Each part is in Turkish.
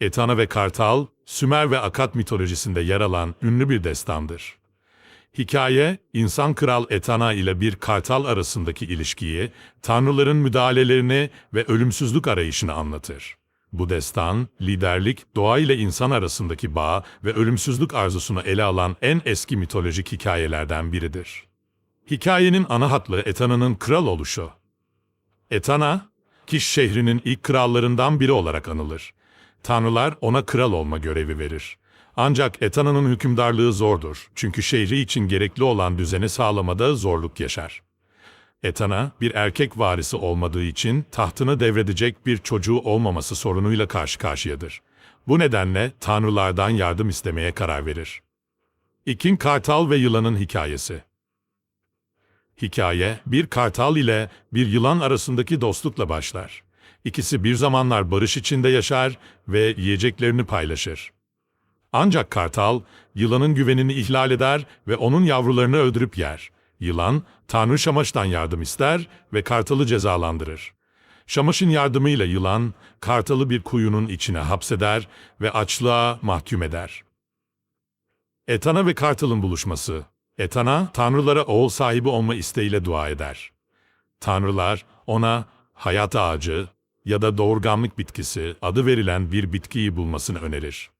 Etana ve Kartal, Sümer ve Akat mitolojisinde yer alan ünlü bir destandır. Hikaye, insan kral Etana ile bir kartal arasındaki ilişkiyi, tanrıların müdahalelerini ve ölümsüzlük arayışını anlatır. Bu destan, liderlik, doğa ile insan arasındaki bağ ve ölümsüzlük arzusunu ele alan en eski mitolojik hikayelerden biridir. Hikayenin ana hatlı Etana'nın kral oluşu. Etana, Kiş şehrinin ilk krallarından biri olarak anılır. Tanrılar ona kral olma görevi verir. Ancak Etana'nın hükümdarlığı zordur çünkü şehri için gerekli olan düzeni sağlamada zorluk yaşar. Etana, bir erkek varisi olmadığı için tahtını devredecek bir çocuğu olmaması sorunuyla karşı karşıyadır. Bu nedenle tanrılardan yardım istemeye karar verir. İkin Kartal ve Yılanın Hikayesi Hikaye, bir kartal ile bir yılan arasındaki dostlukla başlar. İkisi bir zamanlar barış içinde yaşar ve yiyeceklerini paylaşır. Ancak kartal, yılanın güvenini ihlal eder ve onun yavrularını öldürüp yer. Yılan, Tanrı Şamaş'tan yardım ister ve kartalı cezalandırır. Şamaş'ın yardımıyla yılan, kartalı bir kuyunun içine hapseder ve açlığa mahkum eder. Etana ve Kartal'ın buluşması. Etana, tanrılara oğul sahibi olma isteğiyle dua eder. Tanrılar, ona hayat ağacı ya da doğurganlık bitkisi adı verilen bir bitkiyi bulmasını önerir.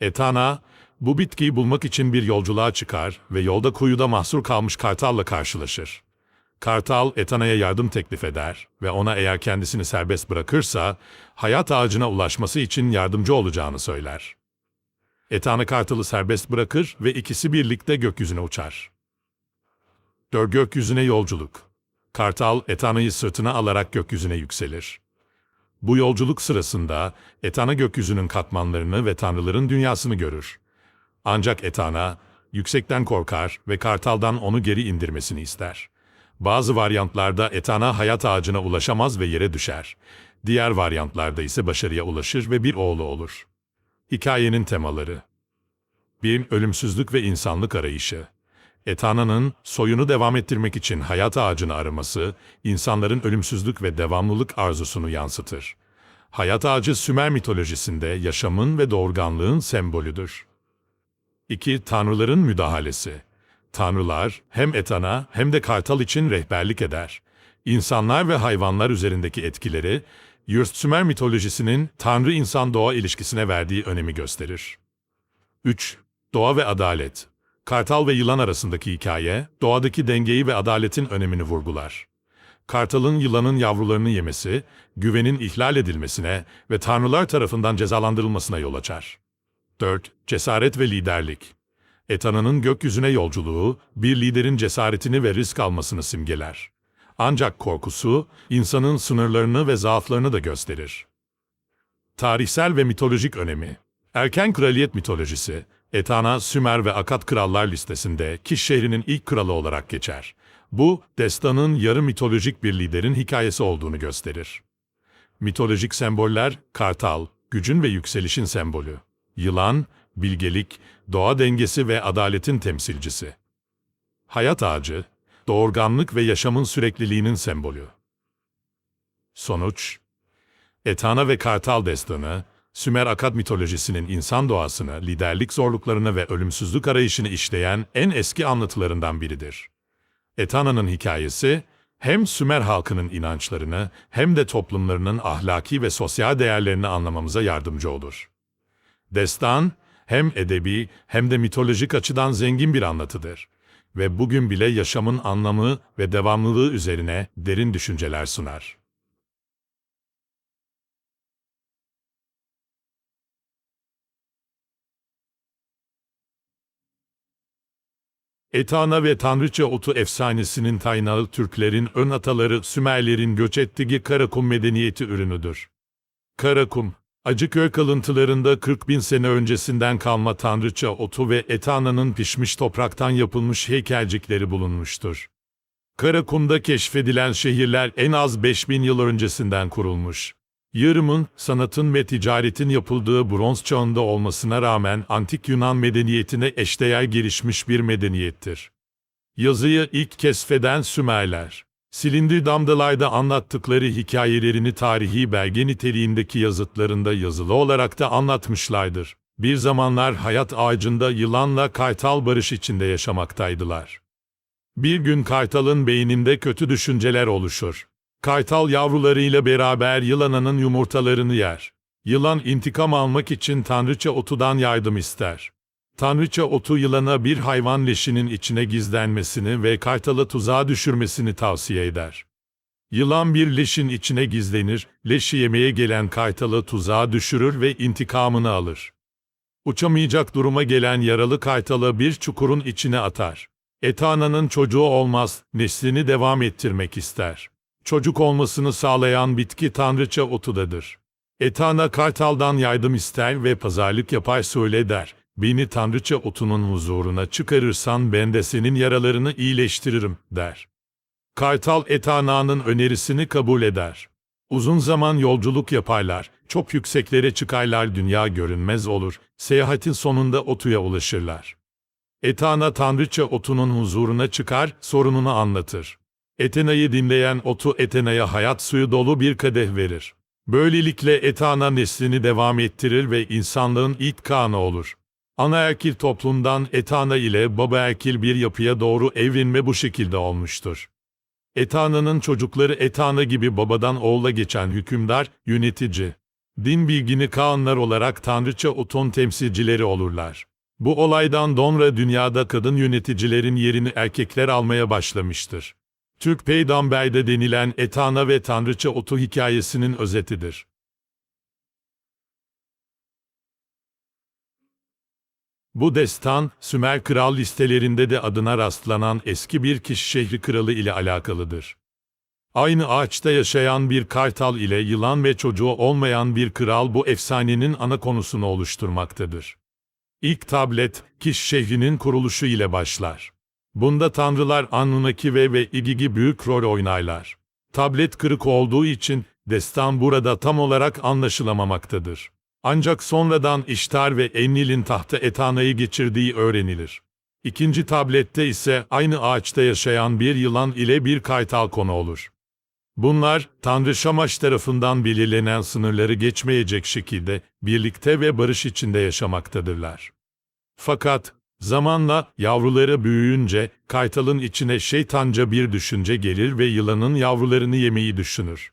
Etana, bu bitkiyi bulmak için bir yolculuğa çıkar ve yolda kuyuda mahsur kalmış Kartal'la karşılaşır. Kartal, Etana'ya yardım teklif eder ve ona eğer kendisini serbest bırakırsa, hayat ağacına ulaşması için yardımcı olacağını söyler. Etana Kartal'ı serbest bırakır ve ikisi birlikte gökyüzüne uçar. Dör gökyüzüne yolculuk. Kartal, Etana'yı sırtına alarak gökyüzüne yükselir. Bu yolculuk sırasında Etana gökyüzünün katmanlarını ve tanrıların dünyasını görür. Ancak Etana, yüksekten korkar ve Kartal'dan onu geri indirmesini ister. Bazı varyantlarda Etana hayat ağacına ulaşamaz ve yere düşer. Diğer varyantlarda ise başarıya ulaşır ve bir oğlu olur. Hikayenin temaları 1. Ölümsüzlük ve insanlık arayışı Etana'nın soyunu devam ettirmek için hayat ağacını araması, insanların ölümsüzlük ve devamlılık arzusunu yansıtır. Hayat ağacı Sümer mitolojisinde yaşamın ve doğurganlığın sembolüdür. 2. Tanrıların müdahalesi Tanrılar hem Etana hem de Kartal için rehberlik eder. İnsanlar ve hayvanlar üzerindeki etkileri, Yürst Sümer mitolojisinin Tanrı-insan-doğa ilişkisine verdiği önemi gösterir. 3. Doğa ve adalet Kartal ve yılan arasındaki hikaye, doğadaki dengeyi ve adaletin önemini vurgular. Kartalın yılanın yavrularını yemesi, güvenin ihlal edilmesine ve tanrılar tarafından cezalandırılmasına yol açar. 4. Cesaret ve liderlik Etana'nın gökyüzüne yolculuğu, bir liderin cesaretini ve risk almasını simgeler. Ancak korkusu, insanın sınırlarını ve zaaflarını da gösterir. Tarihsel ve mitolojik önemi Erken kraliyet mitolojisi, Etana, Sümer ve Akat krallar listesinde Kiş şehrinin ilk kralı olarak geçer. Bu, destanın yarı mitolojik bir liderin hikayesi olduğunu gösterir. Mitolojik semboller, kartal, gücün ve yükselişin sembolü. Yılan, bilgelik, doğa dengesi ve adaletin temsilcisi. Hayat ağacı, doğurganlık ve yaşamın sürekliliğinin sembolü. Sonuç, Etana ve Kartal destanı, Sümer Akad mitolojisinin insan doğasını, liderlik zorluklarını ve ölümsüzlük arayışını işleyen en eski anlatılarından biridir. Etana'nın hikayesi, hem Sümer halkının inançlarını hem de toplumlarının ahlaki ve sosyal değerlerini anlamamıza yardımcı olur. Destan, hem edebi hem de mitolojik açıdan zengin bir anlatıdır ve bugün bile yaşamın anlamı ve devamlılığı üzerine derin düşünceler sunar. Etana ve Tanrıça Otu efsanesinin kaynağı Türklerin ön ataları Sümerlerin göç ettiği Karakum medeniyeti ürünüdür. Karakum, Acıköy kalıntılarında 40 bin sene öncesinden kalma Tanrıça Otu ve Etana'nın pişmiş topraktan yapılmış heykelcikleri bulunmuştur. Karakum'da keşfedilen şehirler en az 5000 yıl öncesinden kurulmuş. Yarımın, sanatın ve ticaretin yapıldığı bronz çağında olmasına rağmen antik Yunan medeniyetine eşdeğer gelişmiş bir medeniyettir. Yazıyı ilk keşfeden Sümerler. Silindi Damdalay'da anlattıkları hikayelerini tarihi belge niteliğindeki yazıtlarında yazılı olarak da anlatmışlardır. Bir zamanlar hayat ağacında yılanla kaytal barış içinde yaşamaktaydılar. Bir gün kaytalın beyninde kötü düşünceler oluşur. Kaytal yavrularıyla beraber yılananın yumurtalarını yer. Yılan intikam almak için tanrıça otudan yardım ister. Tanrıça otu yılana bir hayvan leşinin içine gizlenmesini ve kartalı tuzağa düşürmesini tavsiye eder. Yılan bir leşin içine gizlenir, leşi yemeye gelen kaytalı tuzağa düşürür ve intikamını alır. Uçamayacak duruma gelen yaralı kaytalı bir çukurun içine atar. Etana'nın çocuğu olmaz, neslini devam ettirmek ister. Çocuk olmasını sağlayan bitki tanrıça otudadır. Etana kartaldan yardım ister ve pazarlık yapar söyle der. Beni tanrıça otunun huzuruna çıkarırsan ben de senin yaralarını iyileştiririm, der. Kartal Etana'nın önerisini kabul eder. Uzun zaman yolculuk yaparlar, çok yükseklere çıkarlar dünya görünmez olur, seyahatin sonunda otuya ulaşırlar. Etana tanrıça otunun huzuruna çıkar, sorununu anlatır. Etena'yı dinleyen otu Etena'ya hayat suyu dolu bir kadeh verir. Böylelikle Etana neslini devam ettirir ve insanlığın ilk kanı olur. Anaerkil toplumdan Etana ile babaerkil bir yapıya doğru evrilme bu şekilde olmuştur. Etana'nın çocukları Etana gibi babadan oğula geçen hükümdar, yönetici, din bilgini Kaanlar olarak tanrıça Utun temsilcileri olurlar. Bu olaydan sonra dünyada kadın yöneticilerin yerini erkekler almaya başlamıştır. Türk Peygamber'de denilen Etana ve Tanrıça Otu hikayesinin özetidir. Bu destan, Sümer kral listelerinde de adına rastlanan eski bir kişi şehri kralı ile alakalıdır. Aynı ağaçta yaşayan bir kartal ile yılan ve çocuğu olmayan bir kral bu efsanenin ana konusunu oluşturmaktadır. İlk tablet, Kiş şehrinin kuruluşu ile başlar. Bunda tanrılar Anunnaki ve ve İgigi büyük rol oynarlar. Tablet kırık olduğu için destan burada tam olarak anlaşılamamaktadır. Ancak sonradan İştar ve Enlil'in tahta Etana'yı geçirdiği öğrenilir. İkinci tablette ise aynı ağaçta yaşayan bir yılan ile bir kaytal konu olur. Bunlar, Tanrı Şamaş tarafından belirlenen sınırları geçmeyecek şekilde birlikte ve barış içinde yaşamaktadırlar. Fakat, zamanla yavruları büyüyünce kaytalın içine şeytanca bir düşünce gelir ve yılanın yavrularını yemeyi düşünür.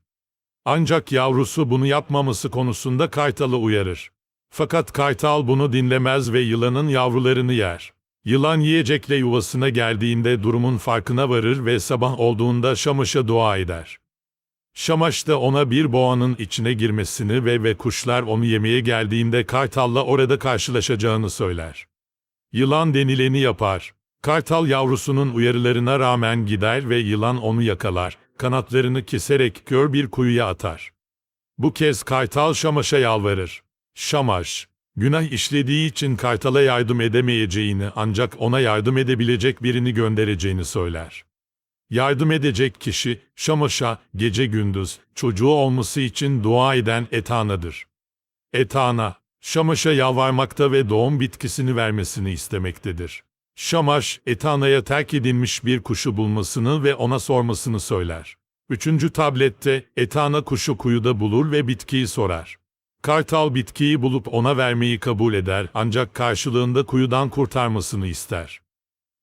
Ancak yavrusu bunu yapmaması konusunda kaytalı uyarır. Fakat kaytal bunu dinlemez ve yılanın yavrularını yer. Yılan yiyecekle yuvasına geldiğinde durumun farkına varır ve sabah olduğunda Şamaş'a dua eder. Şamaş da ona bir boğanın içine girmesini ve ve kuşlar onu yemeye geldiğinde kartalla orada karşılaşacağını söyler. Yılan denileni yapar. Kartal yavrusunun uyarılarına rağmen gider ve yılan onu yakalar, kanatlarını keserek kör bir kuyuya atar. Bu kez Kartal Şamaş'a yalvarır. Şamaş, günah işlediği için Kartal'a yardım edemeyeceğini ancak ona yardım edebilecek birini göndereceğini söyler. Yardım edecek kişi, Şamaş'a gece gündüz çocuğu olması için dua eden Etana'dır. Etana, Şamaş'a yalvarmakta ve doğum bitkisini vermesini istemektedir. Şamaş, Etana'ya terk edilmiş bir kuşu bulmasını ve ona sormasını söyler. Üçüncü tablette, Etana kuşu kuyuda bulur ve bitkiyi sorar. Kartal bitkiyi bulup ona vermeyi kabul eder ancak karşılığında kuyudan kurtarmasını ister.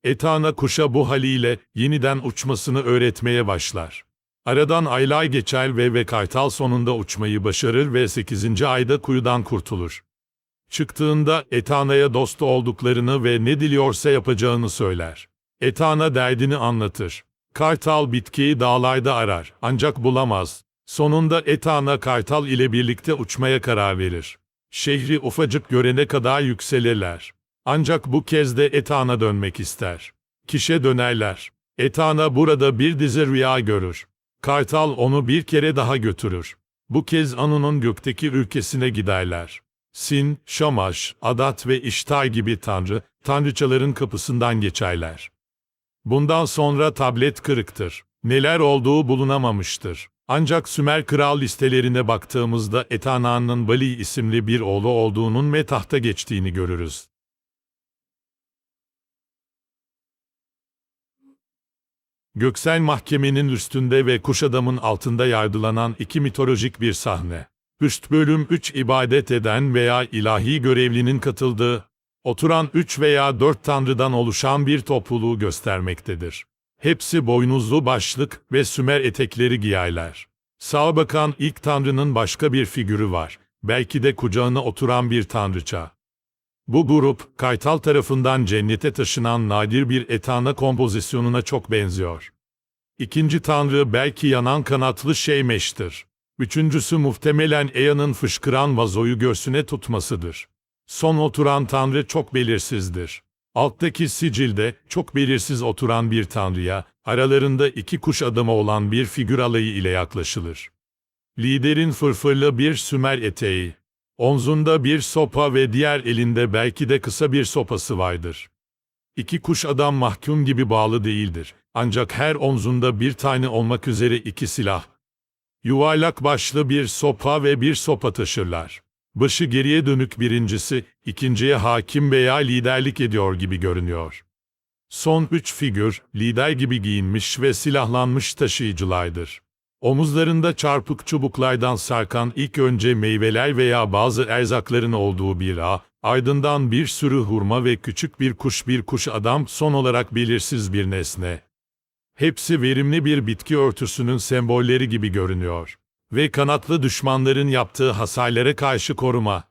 Etana kuşa bu haliyle yeniden uçmasını öğretmeye başlar. Aradan aylar geçer ve ve kartal sonunda uçmayı başarır ve 8. ayda kuyudan kurtulur. Çıktığında Etana'ya dost olduklarını ve ne diliyorsa yapacağını söyler. Etana derdini anlatır. Kartal bitkiyi dağlarda arar ancak bulamaz. Sonunda Etana Kartal ile birlikte uçmaya karar verir. Şehri ufacık görene kadar yükselirler. Ancak bu kez de Etana dönmek ister. Kişe dönerler. Etana burada bir dizi rüya görür. Kartal onu bir kere daha götürür. Bu kez Anu'nun gökteki ülkesine giderler. Sin, Şamaş, Adat ve İştar gibi tanrı, tanrıçaların kapısından geçerler. Bundan sonra tablet kırıktır. Neler olduğu bulunamamıştır. Ancak Sümer kral listelerine baktığımızda Etana'nın Bali isimli bir oğlu olduğunun ve tahta geçtiğini görürüz. Göksel mahkemenin üstünde ve kuş adamın altında yargılanan iki mitolojik bir sahne. Üst bölüm 3 ibadet eden veya ilahi görevlinin katıldığı, oturan 3 veya 4 tanrıdan oluşan bir topluluğu göstermektedir. Hepsi boynuzlu başlık ve sümer etekleri giyerler. Sağa bakan ilk tanrının başka bir figürü var. Belki de kucağına oturan bir tanrıça. Bu grup, Kaytal tarafından cennete taşınan nadir bir etana kompozisyonuna çok benziyor. İkinci tanrı belki yanan kanatlı Şeymeş'tir. Üçüncüsü muhtemelen Ea'nın fışkıran vazoyu göğsüne tutmasıdır. Son oturan tanrı çok belirsizdir. Alttaki sicilde çok belirsiz oturan bir tanrıya, aralarında iki kuş adamı olan bir figür alayı ile yaklaşılır. Liderin fırfırlı bir sümer eteği, omzunda bir sopa ve diğer elinde belki de kısa bir sopası vardır. İki kuş adam mahkum gibi bağlı değildir. Ancak her omzunda bir tane olmak üzere iki silah. Yuvarlak başlı bir sopa ve bir sopa taşırlar. Başı geriye dönük birincisi, ikinciye hakim veya liderlik ediyor gibi görünüyor. Son üç figür, lider gibi giyinmiş ve silahlanmış taşıyıcılardır. Omuzlarında çarpık çubuklardan sarkan ilk önce meyveler veya bazı erzakların olduğu bir ağ, ardından bir sürü hurma ve küçük bir kuş bir kuş adam son olarak belirsiz bir nesne. Hepsi verimli bir bitki örtüsünün sembolleri gibi görünüyor. Ve kanatlı düşmanların yaptığı hasarlara karşı koruma,